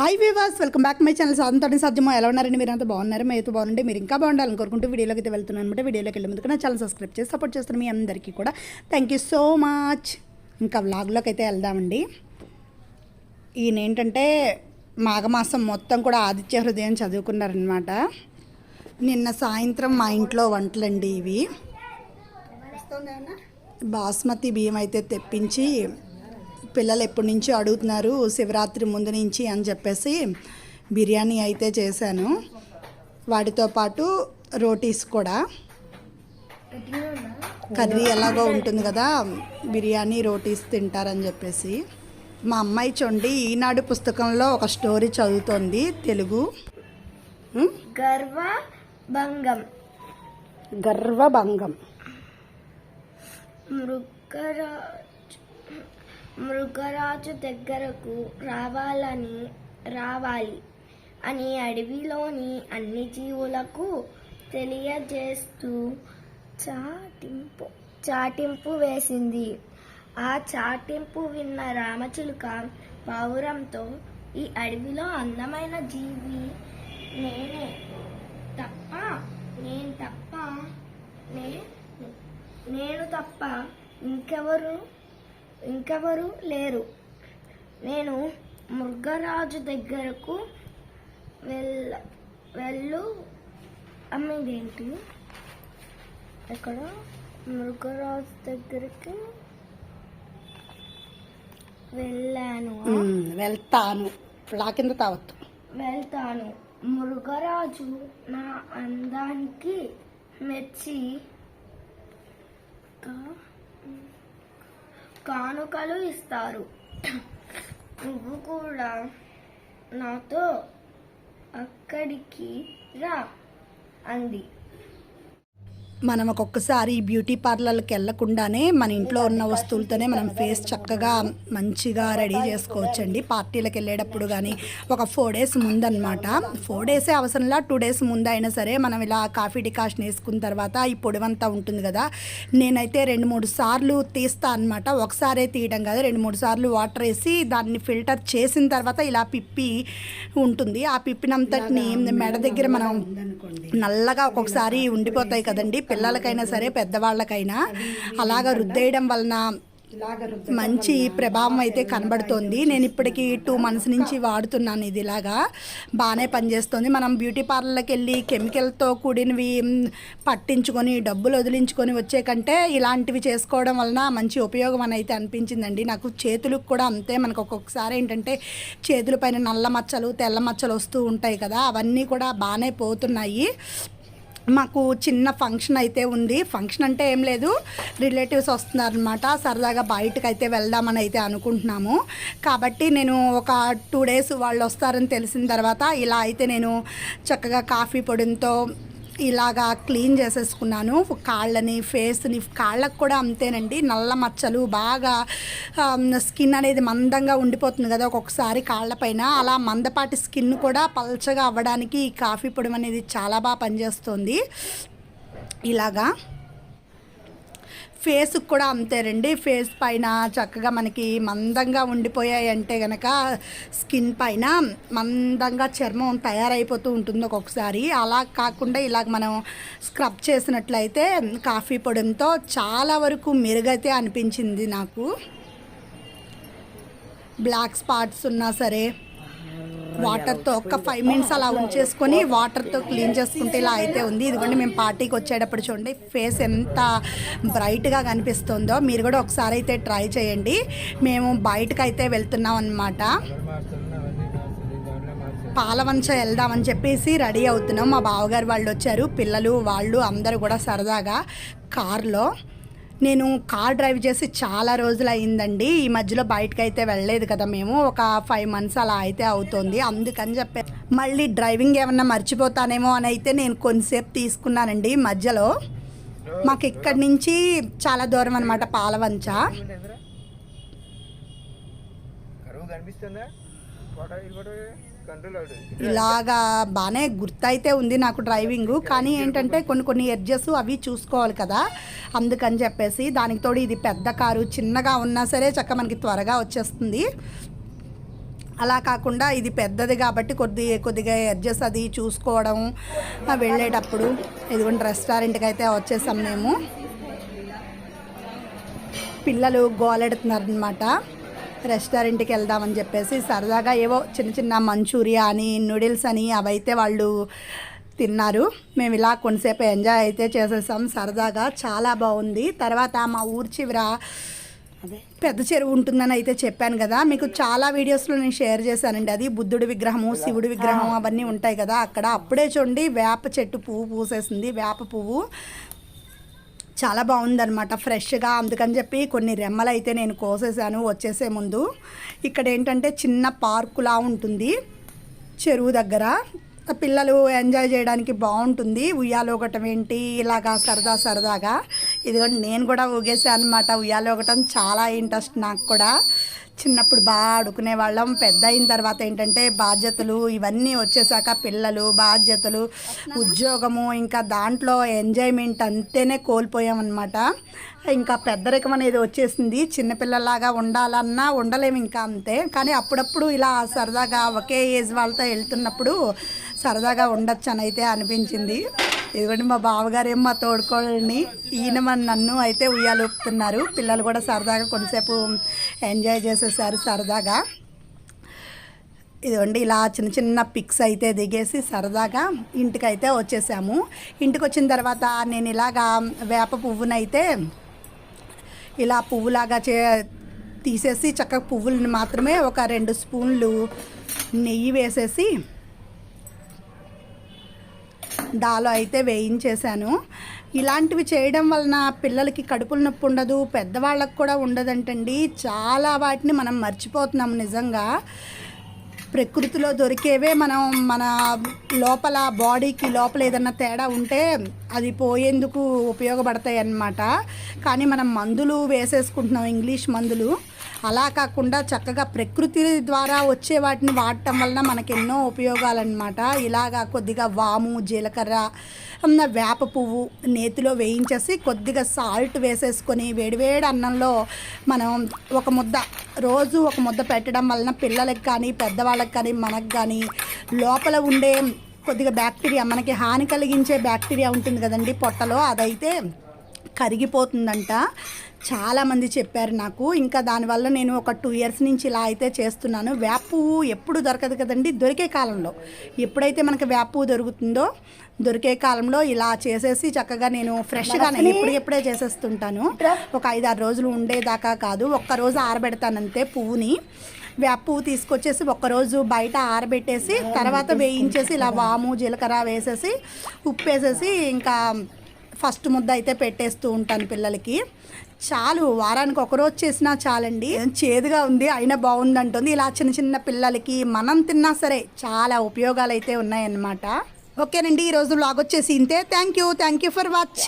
Hi వివాస్ welcome back my channel సాధంతో సాధ్యమో ఎలా ఉన్నారండి? మీరు అంతా బాగున్నారు అయితే బాగుంటే మీరు ఇంకా బాగుండాలని కోరుకుంటూ వీడియోలోకి అయితే వెళ్తున్నాను అనమాట వీడియోలోకి వెళ్ళే ముందుకు నా ఛానల్ సబ్స్క్రైబ్ చేసి సపోర్ట్ చేస్తున్న మీ అందరికీ కూడా థ్యాంక్ యూ సో మచ్ ఇంకా వ్లాగ్లోకి అయితే వెళ్దామండి. ఈయన ఏంటంటే మాఘమాసం మొత్తం కూడా ఆదిత్య హృదయం చదువుకున్నారనమాట నిన్న సాయంత్రం మా ఇంట్లో వంటలండి ఇవి. బాస్మతి బియ్యం అయితే తెప్పించి పిల్లలు ఎప్పటి నుంచో అడుగుతున్నారు శివరాత్రి ముందు నుంచి అని చెప్పేసి బిర్యానీ అయితే చేశాను. వాటితో పాటు రోటీస్ కూడా. కర్రీ ఎలాగో ఉంటుంది కదా బిర్యానీ రోటీస్ తింటారని చెప్పేసి. మా అమ్మాయి చూడండి ఈనాడు పుస్తకంలో ఒక స్టోరీ చదువుతోంది తెలుగు. ఉం? గర్వ భంగం గర్వభంగం. మృగరాజు. మృగరాజు దగ్గరకు రావాలని రావాలి అని అడవిలోని అన్ని జీవులకు తెలియజేస్తూ చాటింపు చాటింపు వేసింది. ఆ చాటింపు విన్న రామచిలుక పావురంతో ఈ అడవిలో అందమైన జీవి నేనే తప్ప నేను తప్ప నే- నేను తప్ప ఇంకెవరు ఇంకెవరు లేరు. నేను మృగరాజు దగ్గరకు వెళ్ళ వెళ్ళు. అమ్మేదేంటి? ఎక్కడ? మృగరాజు దగ్గరికి వెళ్ళాను. వెళ్తాను. లా కింద తావద్దు వెళ్తాను. మృగరాజు నా అందానికి మెచ్చి కానుకలు ఇస్తారు. నువ్వు కూడా నాతో అక్కడికి రా అంది. మనం ఒక్కొక్కసారి బ్యూటీ పార్లర్కి వెళ్ళకుండానే మన ఇంట్లో ఉన్న వస్తువులతోనే మనం ఫేస్ చక్కగా మంచిగా రెడీ చేసుకోవచ్చండి. పార్టీలకు వెళ్ళేటప్పుడు కానీ ఒక ఫోర్ డేస్ ముందనమాట ఫోర్ డేసే అవసరంలా టూ డేస్ ముందు అయినా సరే మనం ఇలా కాఫీ డికాషన్ వేసుకున్న తర్వాత ఈ పొడివంతా ఉంటుంది కదా. నేనైతే రెండు మూడు సార్లు తీస్తా అనమాట ఒకసారే తీయడం కదా రెండు మూడు సార్లు వాటర్ వేసి దాన్ని ఫిల్టర్ చేసిన తర్వాత ఇలా పిప్పి ఉంటుంది. ఆ పిప్పినంతటిని మెడ దగ్గర మనం నల్లగా ఒక్కొక్కసారి ఉండిపోతాయి కదండి. పిల్లలకైనా సరే పెద్దవాళ్ళకైనా అలాగ రుద్దేయడం వలన మంచి ప్రభావం అయితే కనబడుతోంది. నేను ఇప్పటికి టూ మంత్స్ నుంచి వాడుతున్నాను ఇది ఇలాగా బాగానే పనిచేస్తుంది. మనం బ్యూటీ పార్లర్కి వెళ్ళి కెమికల్తో కూడినవి పట్టించుకొని డబ్బులు వదిలించుకొని వచ్చే కంటే ఇలాంటివి చేసుకోవడం వలన మంచి ఉపయోగం అని అయితే అనిపించిందండి. నాకు చేతులకు కూడా అంతే. మనకు ఒక్కొక్కసారి ఏంటంటే చేతుల పైన నల్ల మచ్చలు తెల్ల మచ్చలు వస్తూ ఉంటాయి కదా అవన్నీ కూడా బాగానే పోతున్నాయి. మాకు చిన్న ఫంక్షన్ అయితే ఉంది. ఫంక్షన్ అంటే ఏం లేదు. రిలేటివ్స్ వస్తున్నారనమాట సరదాగా బయటకు అయితే వెళ్దామని అయితే అనుకుంటున్నాము. కాబట్టి నేను ఒక టూ డేస్ వాళ్ళు వస్తారని తెలిసిన తర్వాత ఇలా అయితే నేను చక్కగా కాఫీ పొడితో ఇలాగా క్లీన్ చేసేసుకున్నాను. కాళ్ళని ఫేస్ని కాళ్ళకు కూడా అంతేనండి. నల్ల మచ్చలు బాగా స్కిన్ అనేది మందంగా ఉండిపోతుంది కదా ఒక్కొక్కసారి కాళ్ళపైన అలా మందపాటి స్కిన్ కూడా పల్చగా అవ్వడానికి ఈ కాఫీ పొడి అనేది చాలా బాగా పనిచేస్తుంది. ఇలాగా ఫేస్కి కూడా అంతేనండి ఫేస్ పైన చక్కగా మనకి మందంగా ఉండిపోయాయి అంటే కనుక స్కిన్ పైన మందంగా చర్మం తయారైపోతూ ఉంటుంది ఒక్కొక్కసారి. అలా కాకుండా ఇలాగ మనం స్క్రబ్ చేసినట్లయితే కాఫీ పొడితో చాలా వరకు మెరుగైతే అనిపించింది నాకు. బ్లాక్ స్పాట్స్ ఉన్నా సరే వాటర్తో ఒక ఫైవ్ మినిట్స్ అలా ఉంచేసుకొని వాటర్తో క్లీన్ చేసుకుంటే ఇలా అయితే ఉంది. ఇదిగోండి మేము పార్టీకి వచ్చేటప్పుడు చూడండి ఫేస్ ఎంత బ్రైట్గా కనిపిస్తుందో. మీరు కూడా ఒకసారి అయితే ట్రై చేయండి. మేము బయటకు అయితే వెళ్తున్నాం అనమాట పాలవంచ వెళ్దామని చెప్పేసి రెడీ అవుతున్నాం. మా బావగారు వాళ్ళు వచ్చారు. పిల్లలు వాళ్ళు అందరూ కూడా సరదాగా కార్లో నేను కార్ డ్రైవ్ చేసి చాలా రోజులు అయిందండి ఈ మధ్యలో బయటకు అయితే వెళ్ళలేదు కదా మేము. ఒక ఫైవ్ మంత్స్ అలా అయితే అవుతుంది. అందుకని చెప్పి మళ్ళీ డ్రైవింగ్ ఏమన్నా మర్చిపోతానేమో అని అయితే నేను కొంతసేపు తీసుకున్నానండి మధ్యలో. మాకు ఇక్కడి నుంచి చాలా దూరం అనమాట పాలవంచ. కనిపిస్తుందా? ఇలాగా బాగానే గుర్తయితే ఉంది నాకు డ్రైవింగ్. కానీ ఏంటంటే కొన్ని కొన్ని ఎడ్జెస్ అవి చూసుకోవాలి కదా. అందుకని చెప్పేసి దానికి తోడు ఇది పెద్ద కారు చిన్నగా ఉన్నా సరే చక్క మనకి త్వరగా వచ్చేస్తుంది. అలా కాకుండా ఇది పెద్దది కాబట్టి కొద్ది కొద్దిగా అడ్జస్ట్ అది చూసుకోవడం వెళ్ళేటప్పుడు ఇదిగోండి రెస్టారెంట్కి అయితే వచ్చేసాం మేము. పిల్లలు గోలెడుతున్నారు అనమాట రెస్టారెంట్కి వెళ్దామని చెప్పేసి సరదాగా ఏవో చిన్న చిన్న మంచూరియా అని నూడిల్స్ అని అవైతే వాళ్ళు తిన్నారు. మేము ఇలా కొంతసేపు ఎంజాయ్ అయితే చేసేసాం. సరదాగా చాలా బాగుంది. తర్వాత మా ఊరి చివర పెద్ద చెరువు ఉంటుందని అయితే చెప్పాను కదా. మీకు చాలా వీడియోస్లో నేను షేర్ చేశానండి. అది బుద్ధుడి విగ్రహము శివుడి విగ్రహం అవన్నీ ఉంటాయి కదా. అక్కడ అప్పుడే చూడండి వేప చెట్టు పువ్వు పూసేసింది. వేప పువ్వు. చాలా బాగుందన్నమాట ఫ్రెష్గా. అందుకని చెప్పి కొన్ని రెమ్మలు అయితే నేను కోసేసాను వచ్చేసే ముందు. ఇక్కడ ఏంటంటే చిన్న పార్కులా ఉంటుంది చెరువు దగ్గర. పిల్లలు ఎంజాయ్ చేయడానికి బాగుంటుంది ఉయ్యాలు ఒకటం ఏంటి ఇలాగా సరదా సరదాగా. ఇదిగోండి నేను కూడా ఊగేసాను అనమాట ఉయ్యాలు ఒకటం చాలా ఇంట్రెస్ట్ నాకు కూడా. చిన్నప్పుడు బాగా ఆడుకునే వాళ్ళం. పెద్ద అయిన తర్వాత ఏంటంటే బాధ్యతలు ఇవన్నీ వచ్చేసాక పిల్లలు బాధ్యతలు ఉద్యోగము ఇంకా దాంట్లో ఎంజాయ్మెంట్ అంతేనే కోల్పోయామన్నమాట. ఇంకా పెద్దరికం అనేది వచ్చేసింది. చిన్నపిల్లలాగా ఉండాలన్నా ఉండలేము ఇంకా అంతే. కానీ అప్పుడప్పుడు ఇలా సరదాగా ఒకే ఏజ్ వాళ్ళతో వెళ్తున్నప్పుడు సరదాగా ఉండొచ్చు అని అయితే అనిపించింది. ఇదిగోండి మా బావగారు ఏం మా తోడుకోడని ఈయన మన నన్ను అయితే ఉయ్యాలుపుతున్నారు పిల్లలు కూడా సరదాగా కొంతసేపు ఎంజాయ్ చేసేసారు సరదాగా. ఇదిగోండి ఇలా చిన్న చిన్న పిక్స్ అయితే దిగేసి సరదాగా ఇంటికైతే వచ్చేసాము. ఇంటికి వచ్చిన తర్వాత నేను ఇలాగా వేప పువ్వునైతే ఇలా పువ్వులాగా చే తీసేసి చక్కగా పువ్వులని మాత్రమే ఒక రెండు స్పూన్లు నెయ్యి వేసేసి దాలో అయితే వేయించేశాను. ఇలాంటివి చేయడం వలన పిల్లలకి కడుపులు నొప్పి ఉండదు పెద్దవాళ్ళకు కూడా ఉండదంటండి. చాలా వాటిని మనం మర్చిపోతున్నాం నిజంగా. ప్రకృతిలో దొరికేవే మనం మన లోపల బాడీకి లోపల ఏదన్నా తేడా ఉంటే అది పోయేందుకు ఉపయోగపడతాయి అన్నమాట కానీ మనం మందులు వేసేసుకుంటున్నాం ఇంగ్లీష్ మందులు. అలా కాకుండా చక్కగా ప్రకృతి ద్వారా వచ్చే వాటిని వాడటం వలన మనకి ఎన్నో ఉపయోగాలన్నమాట. ఇలాగా కొద్దిగా వాము జీలకర్ర వేప పువ్వు నేతిలో వేయించేసి కొద్దిగా సాల్ట్ వేసేసుకొని వేడివేడి అన్నంలో మనం ఒక ముద్ద రోజు ఒక ముద్ద పెట్టడం వలన పిల్లలకి కానీ పెద్దవాళ్ళకి కానీ మనకు కానీ లోపల ఉండే కొద్దిగా బ్యాక్టీరియా మనకి హాని కలిగించే బ్యాక్టీరియా ఉంటుంది కదండి పొట్టలో. అదైతే కరిగిపోతుందంట. చాలామంది చెప్పారు నాకు. ఇంకా దానివల్ల నేను ఒక టూ ఇయర్స్ నుంచి ఇలా అయితే చేస్తున్నాను. వేప పువ్వు ఎప్పుడు దొరకదు కదండి దొరికే కాలంలో. ఎప్పుడైతే మనకి వేప పువ్వు దొరుకుతుందో దొరికే కాలంలో ఇలా చేసేసి చక్కగా నేను ఫ్రెష్గా నేను ఎప్పుడు ఎప్పుడే చేసేస్తుంటాను. ఒక ఐదు ఆరు రోజులు ఉండేదాకా కాదు. ఒక్క రోజు ఆరబెడతానంతే పువ్వుని. వేప పువ్వు తీసుకొచ్చేసి ఒక్కరోజు బయట ఆరబెట్టేసి తర్వాత వేయించేసి ఇలా వాము జీలకర్ర వేసేసి ఉప్పు వేసేసి ఇంకా ఫస్ట్ ముద్ద అయితే పెట్టేస్తూ ఉంటాను పిల్లలకి. చాలు వారానికి ఒక రోజు చేసినా చాలండి. చేదుగా ఉంది అయినా బాగుంది అంటుంది ఇలా చిన్న చిన్న పిల్లలకి మనం తిన్నా సరే చాలా ఉపయోగాలు అయితే ఉన్నాయన్నమాట. ఓకేనండి ఈరోజు లాగ్ వచ్చేసి ఇంతే. Thank you thank you for watching